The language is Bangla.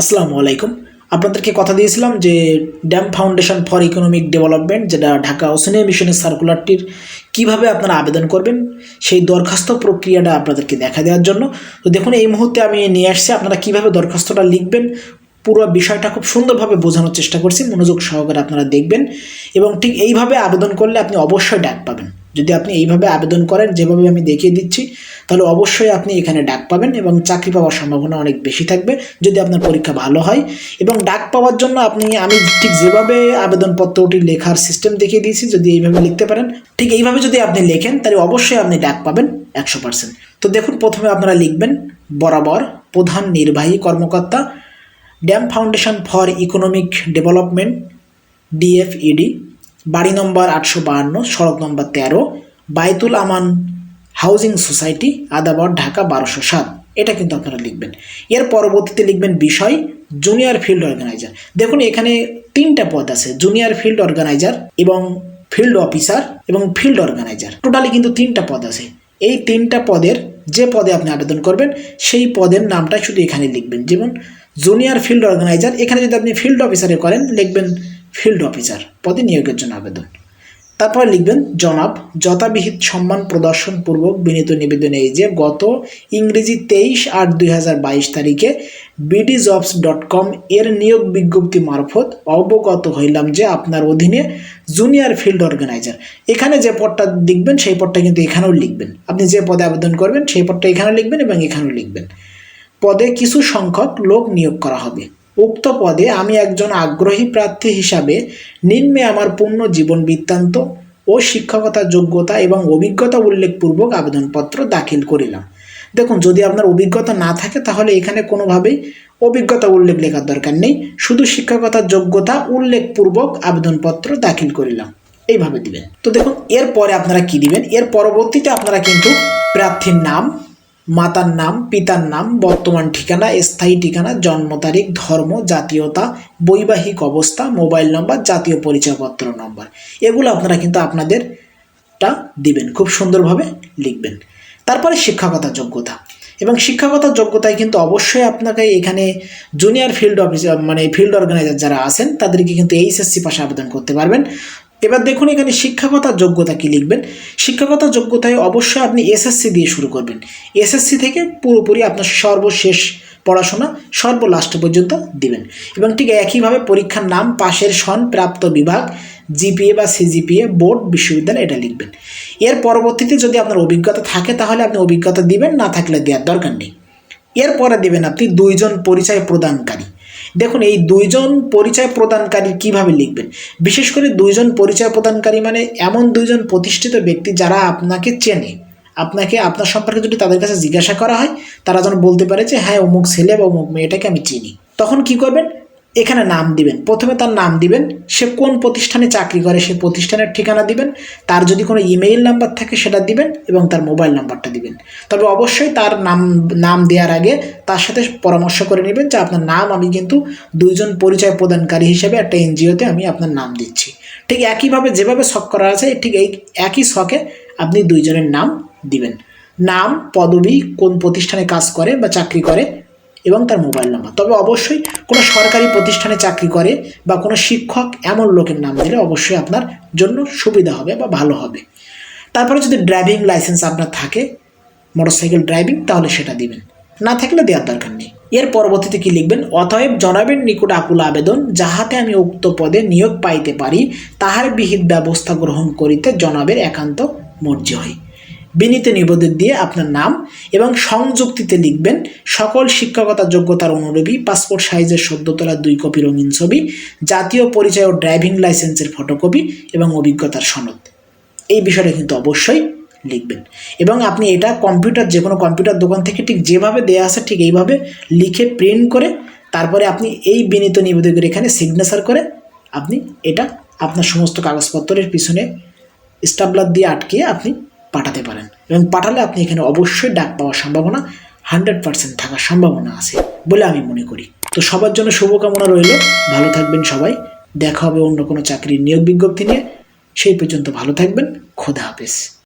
আসসালামু আলাইকুম। আপনাদেরকে কথা দিয়েছিলাম যে DAM foundation for economic development, যেটা ঢাকা ওসেনিয়া মিশনের সার্কুলারটির কীভাবে আপনারা আবেদন করবেন, সেই দরখাস্ত প্রক্রিয়াটা আপনাদেরকে দেখা দেওয়ার জন্য। তো দেখুন, এই মুহূর্তে আমি নিয়ে আসছি, আপনারা কীভাবে দরখাস্তটা লিখবেন, পুরো বিষয়টা খুব সুন্দরভাবে বোঝানোর চেষ্টা করছি, মনোযোগ সহকারে আপনারা দেখবেন এবং ঠিক এইভাবে আবেদন করলে আপনি অবশ্যই ডাক পাবেন। যদি আপনি এইভাবে আবেদন করেন, যেভাবে আমি দেখিয়ে দিচ্ছি, তাহলে অবশ্যই আপনি এখানে ডাক পাবেন এবং চাকরি পাওয়ার সম্ভাবনা অনেক বেশি থাকবে যদি আপনার পরীক্ষা ভালো হয়। এবং ডাক পাওয়ার জন্য আপনি, আমি ঠিক যেভাবে আবেদনপত্রটি লেখার সিস্টেম দেখিয়ে দিয়েছি, যদি এইভাবে লিখতে পারেন, ঠিক এইভাবে যদি আপনি লেখেন, তাহলে অবশ্যই আপনি ডাক পাবেন একশো পার্সেন্ট তো দেখুন, প্রথমে আপনারা লিখবেন, বরাবর প্রধান নির্বাহী কর্মকর্তা, DAM foundation for economic development DFED বাড়ি নম্বর আটশো বাহান্ন, সড়ক নম্বর তেরো, বাইতুল আমান হাউজিং সোসাইটি, আদাবর, ঢাকা বারোশো সাত। এটা কিন্তু আপনারা লিখবেন। এর পরবর্তীতে লিখবেন বিষয়, জুনিয়র ফিল্ড অর্গানাইজার। দেখুন, এখানে তিনটা পদ আছে, জুনিয়র ফিল্ড অর্গানাইজার এবং ফিল্ড অফিসার এবং ফিল্ড অর্গানাইজার। টোটালি কিন্তু তিনটা পদ আছে। এই তিনটা পদের যে পদে আপনি আবেদন করবেন, সেই পদের নামটা শুধু এখানে লিখবেন। যেমন, জুনিয়র ফিল্ড অর্গানাইজার, এখানে যদি আপনি ফিল্ড অফিসারে করেন, লিখবেন ফিল্ড অফিসার পদে নিয়োগের জন্য আবেদন। তারপর লিখবেন, জনাব, যথাবিহিত সম্মান প্রদর্শন পূর্বক বিনীত নিবেদন এই যে, গত ইংরেজি তেইশ আট দুই তারিখে বিডি জবস ডট কম এর নিয়োগ বিজ্ঞপ্তি মারফত অবগত হইলাম যে আপনার অধীনে জুনিয়র ফিল্ড অর্গানাইজার। এখানে যে পদটা লিখবেন, সেই পদটা কিন্তু এখানেও লিখবেন। আপনি যে পদে আবেদন করবেন, সেই পদটা এখানেও লিখবেন এবং এখানেও লিখবেন। পদে কিছু সংখ্যক লোক নিয়োগ করা হবে। উক্ত পদে আমি একজন আগ্রহী প্রার্থী হিসাবে নিম্নে আমার পূর্ণ জীবন বৃত্তান্ত ও শিক্ষকতার যোগ্যতা এবং অভিজ্ঞতা উল্লেখপূর্বক আবেদনপত্র দাখিল করিলাম। দেখুন, যদি আপনার অভিজ্ঞতা না থাকে, তাহলে এখানে কোনোভাবেই অভিজ্ঞতা উল্লেখ লেখার দরকার নেই। শুধু শিক্ষকতার যোগ্যতা উল্লেখপূর্বক আবেদনপত্র দাখিল করিলাম। এইভাবে দিবেন। তো দেখুন, এরপরে আপনারা কি দিবেন? এর পরবর্তীতে আপনারা কিন্তু প্রার্থীর নাম মাতার নাম, পিতার নাম, বর্তমান ঠিকানা, স্থায়ী ঠিকানা, জন্ম তারিখ, ধর্ম, জাতীয়তা, বৈবাহিক অবস্থা, মোবাইল নম্বর, জাতীয় পরিচয়পত্র নম্বর। এগুলো আপনারা কিন্তু আপনাদেরটা দিবেন, খুব সুন্দরভাবে লিখবেন। তারপরে শিক্ষাগত যোগ্যতা। এবং শিক্ষাগত যোগ্যতায় কিন্তু অবশ্যই আপনাকে এখানে জুনিয়র ফিল্ড অফিসার মানে ফিল্ড অর্গানাইজার যারা আছেন, তাদেরকে কিন্তু এইচএসসি পাশে আবেদন করতে পারবেন। এবার দেখুন এখানে শিক্ষকতার যোগ্যতা কি লিখবেন? শিক্ষকতার যোগ্যতায় অবশ্যই আপনি এসএসসি দিয়ে শুরু করবেন। এসএসসি থেকে পুরোপুরি আপনার সর্বশেষ পড়াশোনা সর্বলাস্ট পর্যন্ত দিবেন। এবং ঠিক একইভাবে পরীক্ষার নাম, পাশের সন, প্রাপ্ত বিভাগ, জিপিএ বা সিজিপিএ বোর্ড, বিশ্ববিদ্যালয় এটা লিখবেন। এর পরবর্তীতে যদি আপনার অভিজ্ঞতা থাকে, তাহলে আপনি অভিজ্ঞতা দিবেন, না থাকলে দেওয়ার দরকার নেই। এরপরে দেবেন আপনি দুইজন পরিচয় প্রদানকারী। দেখুন, এই দুইজন পরিচয় প্রদানকারী কীভাবে লিখবেন? বিশেষ করে দুইজন পরিচয় প্রদানকারী মানে এমন দুইজন প্রতিষ্ঠিত ব্যক্তি যারা আপনাকে চেনে। আপনাকে, আপনার সম্পর্কে যদি তাদের কাছে জিজ্ঞাসা করা হয়, তারা যেন বলতে পারে যে হ্যাঁ অমুক ছেলে বা অমুক মেয়েটাকে আমি চিনি। তখন কি করবেন? এখানে নাম দিবেন। প্রথমে তার নাম দিবেন, সে কোন প্রতিষ্ঠানে চাকরি করে সে প্রতিষ্ঠানের ঠিকানা দিবেন, তার যদি কোনো ইমেইল নাম্বার থাকে সেটা দিবেন এবং তার মোবাইল নাম্বারটা দিবেন। তবে অবশ্যই তার নাম নাম দেওয়ার আগে তার সাথে পরামর্শ করে নেবেন যে আপনার নাম আমি কিন্তু দুইজন পরিচয় প্রদানকারী হিসেবে একটা এনজিওতে আমি আপনার নাম দিচ্ছি। ঠিক একইভাবে যেভাবে শখ করা আছে, ঠিক এই একই শখে আপনি দুইজনের নাম দিবেন। নাম, পদবি, কোন প্রতিষ্ঠানে কাজ করে বা চাকরি করে এবং তার মোবাইল নাম্বার। তবে অবশ্যই কোনো সরকারি প্রতিষ্ঠানে চাকরি করে বা কোনো শিক্ষক এমন লোকের নাম দিলে অবশ্যই আপনার জন্য সুবিধা হবে বা ভালো হবে। তারপরে যদি ড্রাইভিং লাইসেন্স আপনার থাকে, মোটরসাইকেল ড্রাইভিং, তাহলে সেটা দিবেন। না থাকলে দেওয়ার দরকার নেই। এর পরবর্তীতে কি লিখবেন? অতএব জনাবের নিকট আকুল আবেদন, যাহাতে আমি উক্ত পদে নিয়োগ পাইতে পারি, তাহার বিহিত ব্যবস্থা গ্রহণ করিতে জনাবের একান্ত মর্জি হয় বিনীত নিবেদন দিয়ে আপনার নাম এবং সংযুক্তিতে লিখবেন সকল শিক্ষকতা যোগ্যতার অনুরূপী পাসপোর্ট সাইজের সদ্য তোলা দুই কপি রঙিন ছবি, জাতীয় পরিচয় ও ড্রাইভিং লাইসেন্সের ফটোকপি এবং অভিজ্ঞতার সনদ। এই বিষয়টা কিন্তু অবশ্যই লিখবেন। এবং আপনি এটা কম্পিউটার, যে কোনো কম্পিউটার দোকান থেকে ঠিক যেভাবে দেওয়া আছে ঠিক এইভাবে লিখে প্রিন্ট করে তারপরে আপনি এই বিনীত নিবেদকের এখানে সিগনেচার করে আপনি এটা আপনার সমস্ত কাগজপত্রের পিছনে স্টাবলার দিয়ে আটকিয়ে আপনি পাঠাতে পারেন। এবং পাঠালে আপনি এখানে অবশ্যই ডাক পাওয়ার সম্ভাবনা হান্ড্রেড পার্সেন্ট থাকার সম্ভাবনা আছে বলে আমি মনে করি। তো সবার জন্য শুভকামনা রইল। ভালো থাকবেন সবাই। দেখা হবে অন্য কোনো চাকরির নিয়োগ বিজ্ঞপ্তি নিয়ে। সেই পর্যন্ত ভালো থাকবেন। খোদা হাফেজ।